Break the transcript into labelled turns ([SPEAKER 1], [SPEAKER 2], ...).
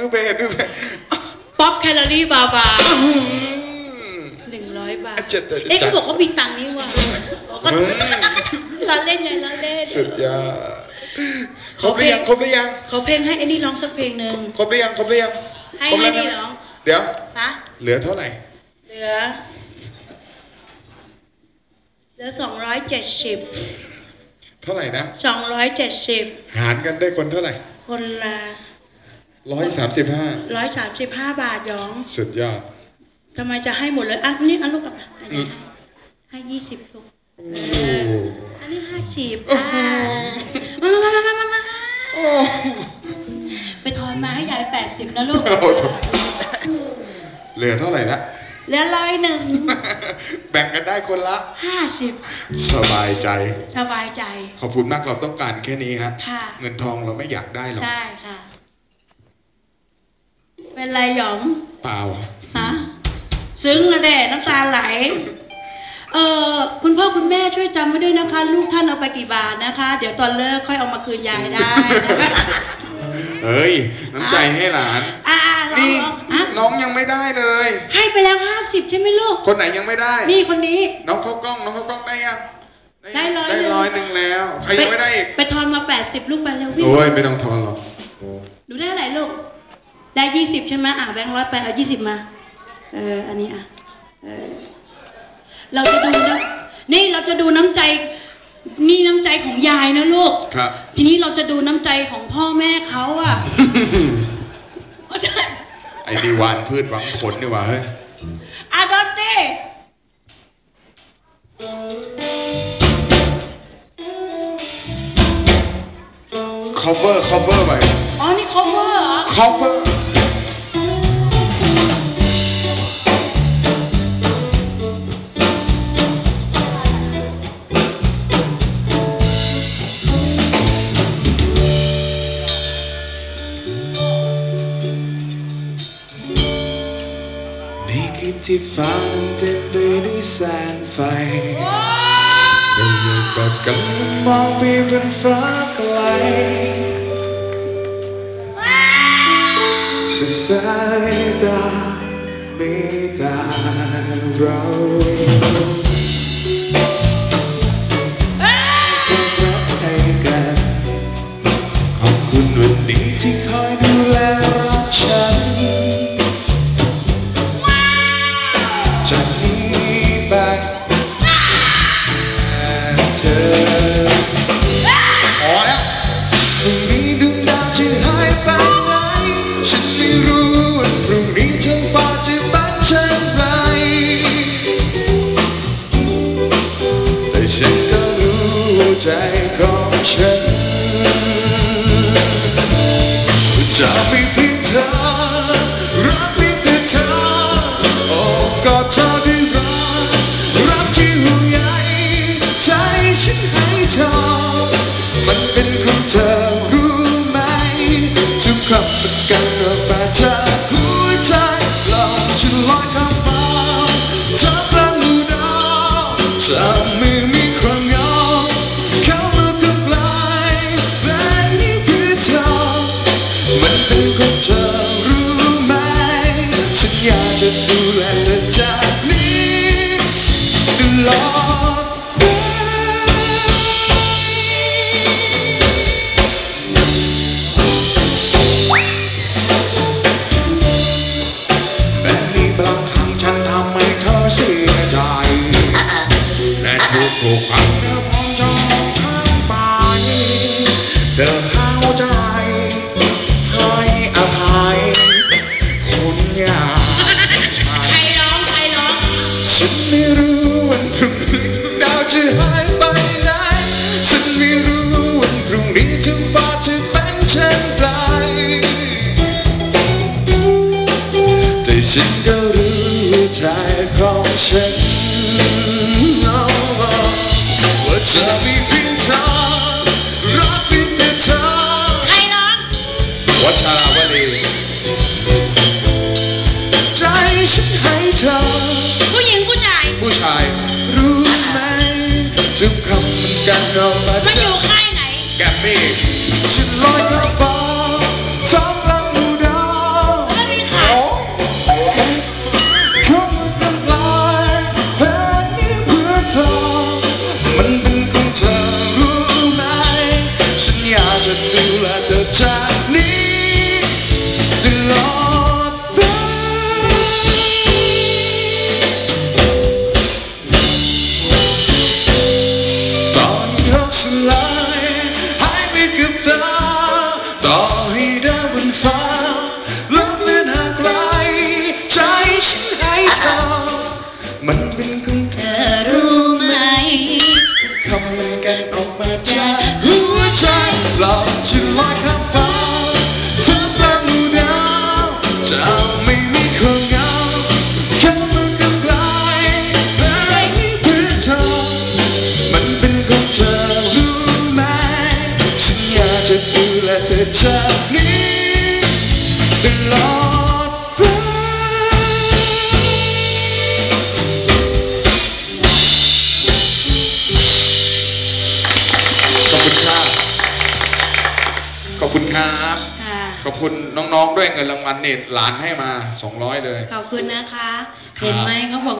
[SPEAKER 1] ดูเพจดูเพจ
[SPEAKER 2] ป๊อปแคลอรี่บาบา
[SPEAKER 1] อื้อ
[SPEAKER 2] หนึ่งร้อยบาท
[SPEAKER 1] เจ็ดเจ็ด
[SPEAKER 2] เอ๊ะเขาบอกเขามีตังค์นี่หว่า
[SPEAKER 1] อืม
[SPEAKER 2] เราเล่นไงเราเล่น
[SPEAKER 1] สุดยอดครบหรือยังครบหรือยัง
[SPEAKER 2] เขาเพลงให้ไอ้นี่ร้องสักเพลงหนึ่ง
[SPEAKER 1] ครบหรือยังครบหรือยัง
[SPEAKER 2] ให้
[SPEAKER 1] ครบแล้ว
[SPEAKER 2] ให้นี่
[SPEAKER 1] นะ
[SPEAKER 2] ร้อง
[SPEAKER 1] เดี๋ยว
[SPEAKER 2] ฮะ
[SPEAKER 1] เหลือเท่าไหร่
[SPEAKER 2] เหลือ เหลือสองร้อยเจ็ดสิบ
[SPEAKER 1] เท่าไหร่นะ
[SPEAKER 2] สองร้อยเจ็ดสิบ
[SPEAKER 1] หารกันได้คนเท่าไหร่
[SPEAKER 2] คนละ
[SPEAKER 1] ร้อยสามสิบห้า
[SPEAKER 2] ร้อยสามสิบห้าบาทหยอง
[SPEAKER 1] สุดยอด
[SPEAKER 2] ทำไมจะให้หมดเลยอะนี่อันลูกกับอัน
[SPEAKER 1] อื
[SPEAKER 2] นี้
[SPEAKER 1] ม
[SPEAKER 2] ให้ยี่สิบลูก
[SPEAKER 1] โอ้
[SPEAKER 2] เอออันนี้ห้าสิบ
[SPEAKER 1] โอ้โห
[SPEAKER 2] อ่ามามามามามา
[SPEAKER 1] โอ้
[SPEAKER 2] ไปทอนมาให้ยายแปดสิบนะลูก
[SPEAKER 1] โหเหลือเท่าไหร่ละ
[SPEAKER 2] เหลือร้อยหนึ่ง
[SPEAKER 1] แบ่งกันได้คนละ
[SPEAKER 2] ห้าสิบ
[SPEAKER 1] สบายใจ
[SPEAKER 2] สบายใจ
[SPEAKER 1] ขอบคุณมากเราต้องการแค่นี้ฮะ
[SPEAKER 2] ค่ะ
[SPEAKER 1] เงินทองเราไม่อยากได้หรอก
[SPEAKER 2] ใช่ค่ะ เป็นไรหยอง
[SPEAKER 1] เปล่า
[SPEAKER 2] ฮะซึ้งอะเด็น้ำตาไหล เออคุณพ่อคุณแม่ช่วยจำไว้ด้วยนะคะ ลูกท่านเอาไปกี่บาทนะคะ เดี๋ยวตอนเลิกค่อยเอามาคืนยายได้นะคะ
[SPEAKER 1] เฮ้ยน้ำใจให้หลาน
[SPEAKER 2] อ่าลอง
[SPEAKER 1] นี่
[SPEAKER 2] ลองอะ
[SPEAKER 1] น้องยังไม่ได้เลย
[SPEAKER 2] ให้ไปแล้วห้าสิบใช่ไหมลูก
[SPEAKER 1] คนไหนยังไม่ได้
[SPEAKER 2] นี่คนนี้
[SPEAKER 1] น้องเข้ากล้องน้องเข้ากล้องได้ยัง
[SPEAKER 2] ได้ร้อย
[SPEAKER 1] ได้
[SPEAKER 2] หนึ่ง
[SPEAKER 1] ร้อยหนึ่งแล้วใครยังไม่ได้อีก
[SPEAKER 2] ไปทอนมาแปดสิบลูกไปแล้ววิ่ง
[SPEAKER 1] โอ้ยไม่ต้องทอนหรอก
[SPEAKER 2] หนูได้อะไรลูก ได้ยี่สิบใช่ไหมอะแบงค์ร้อยไปเอายี่สิบมา เออ อันนี้อะ เออ เราจะดูนะ นี่เราจะดูน้ำใจ นี่น้ำใจของยายนะลูก
[SPEAKER 1] ครับ
[SPEAKER 2] ทีนี้เราจะดูน้ำใจของพ่อแม่เขาอะเข้าใจ
[SPEAKER 1] ไอ้ดีวานพืชหวังผลดีกว่าเฮ้ย
[SPEAKER 2] อาดอนเต้
[SPEAKER 1] cover cover ไป
[SPEAKER 2] อ๋อ นี่ cover เหรอ
[SPEAKER 1] cover ใน คืนที่ฟ้านั้นเต็มไปด้วยแวัชราวลีใจฉันให้เธอ
[SPEAKER 2] ผู้หญิงผู้ชาย
[SPEAKER 1] ผู้ชาย รู้ไหมทุกคำมันกันออกมา
[SPEAKER 2] มันอ
[SPEAKER 1] จา
[SPEAKER 2] ยู่
[SPEAKER 1] ก
[SPEAKER 2] ค่ายไหน
[SPEAKER 1] แกมมี่ ขอบคุณครับ
[SPEAKER 2] ค่ะ
[SPEAKER 1] ขอบคุณน้องๆ ด้วยเงินรางวัลเน็ตหลานให้มา 200 เลย
[SPEAKER 2] ขอบคุณนะคะ เห็นไหมเขาบอก